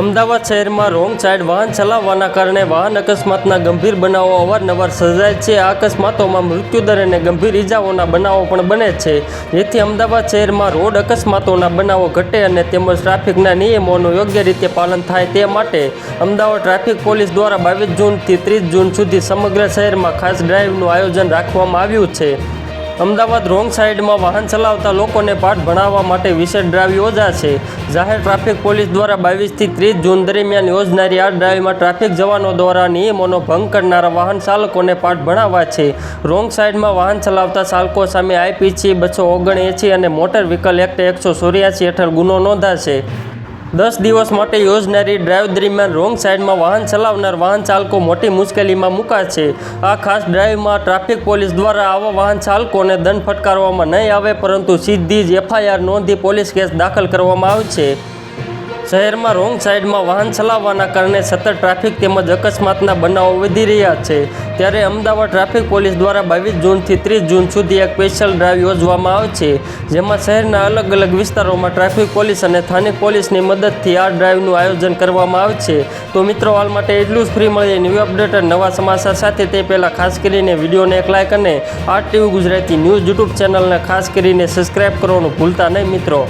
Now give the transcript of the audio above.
અમદાવાદ શહેરમાં wrong side વાહન ચલાવવાના કારણે વાહન અકસ્માતના ગંભીર બનાવો અવારનવાર સર્જાય છે. આ અકસ્માતોમાં મૃત્યુદર અને ગંભીર ઇજાઓના બનાવો પણ બને છે. જેથી અમદાવાદ શહેરમાં રોડ અકસ્માતોના બનાવો ઘટે અને તેમજ ટ્રાફિકના નિયમોનું યોગ્ય રીતે પાલન થાય તે માટે અમદાવાદ ટ્રાફિક પોલીસ દ્વારા બાવીસ જૂનથી ત્રીસ જૂન સુધી સમગ્ર શહેરમાં ખાસ ડ્રાઈવનું આયોજન રાખવામાં આવ્યું છે. અમદાવાદ રોંગ સાઈડમાં વાહન ચલાવતા લોકોને પાઠ ભણાવવા માટે વિશેષ ડ્રાઈવ યોજાશે જાહેર ટ્રાફિક પોલીસ દ્વારા બાવીસથી ત્રીસ જૂન દરમિયાન યોજનારી આ ડ્રાઈવમાં ટ્રાફિક જવાનો દ્વારા નિયમોનો ભંગ કરનારા વાહન ચાલકોને પાઠ ભણાવવા છે. રોંગ સાઈડમાં વાહન ચલાવતા ચાલકો સામે આઈપીસી બસો ઓગણએંસી અને મોટર વ્હીકલ એક્ટ એકસો ચોર્યાસી હેઠળ ગુનો નોંધાશે દસ દિવસ માટે યોજનારી ડ્રાઈવ દરમિયાન રોંગ સાઈડમાં વાહન ચલાવનાર વાહન ચાલકો મોટી મુશ્કેલીમાં મુકાશે આ ખાસ ડ્રાઈવમાં ટ્રાફિક પોલીસ દ્વારા આવા વાહન ચાલકોને દંડ ફટકારવામાં નહીં આવે, પરંતુ સીધી જ એફઆઈઆર નોંધી પોલીસ કેસ દાખલ કરવામાં આવશે શહેરમાં રોંગ સાઈડમાં વાહન ચલાવવાના કારણે સતત ટ્રાફિક તેમજ અકસ્માતના બનાવો વધી રહ્યા છે. ત્યારે અમદાવાદ ટ્રાફિક પોલીસ દ્વારા બાવીસ જૂનથી ત્રીસ જૂન સુધી એક સ્પેશિયલ ડ્રાઈવ યોજવામાં આવે છે, જેમાં શહેરના અલગ અલગ વિસ્તારોમાં ટ્રાફિક પોલીસ અને સ્થાનિક પોલીસની મદદથી આ ડ્રાઈવનું આયોજન કરવામાં આવે છે. તો મિત્રો, હાલ માટે એટલું જ. ફ્રી મળીએ ન્યૂ અપડેટ અને નવા સમાચાર સાથે. તે પહેલાં ખાસ કરીને વિડીયોને એક લાઇક અને આ ટીવી ગુજરાતી ન્યૂઝ યુટ્યુબ ચેનલને ખાસ કરીને સબસ્ક્રાઈબ કરવાનું ભૂલતા નહીં મિત્રો.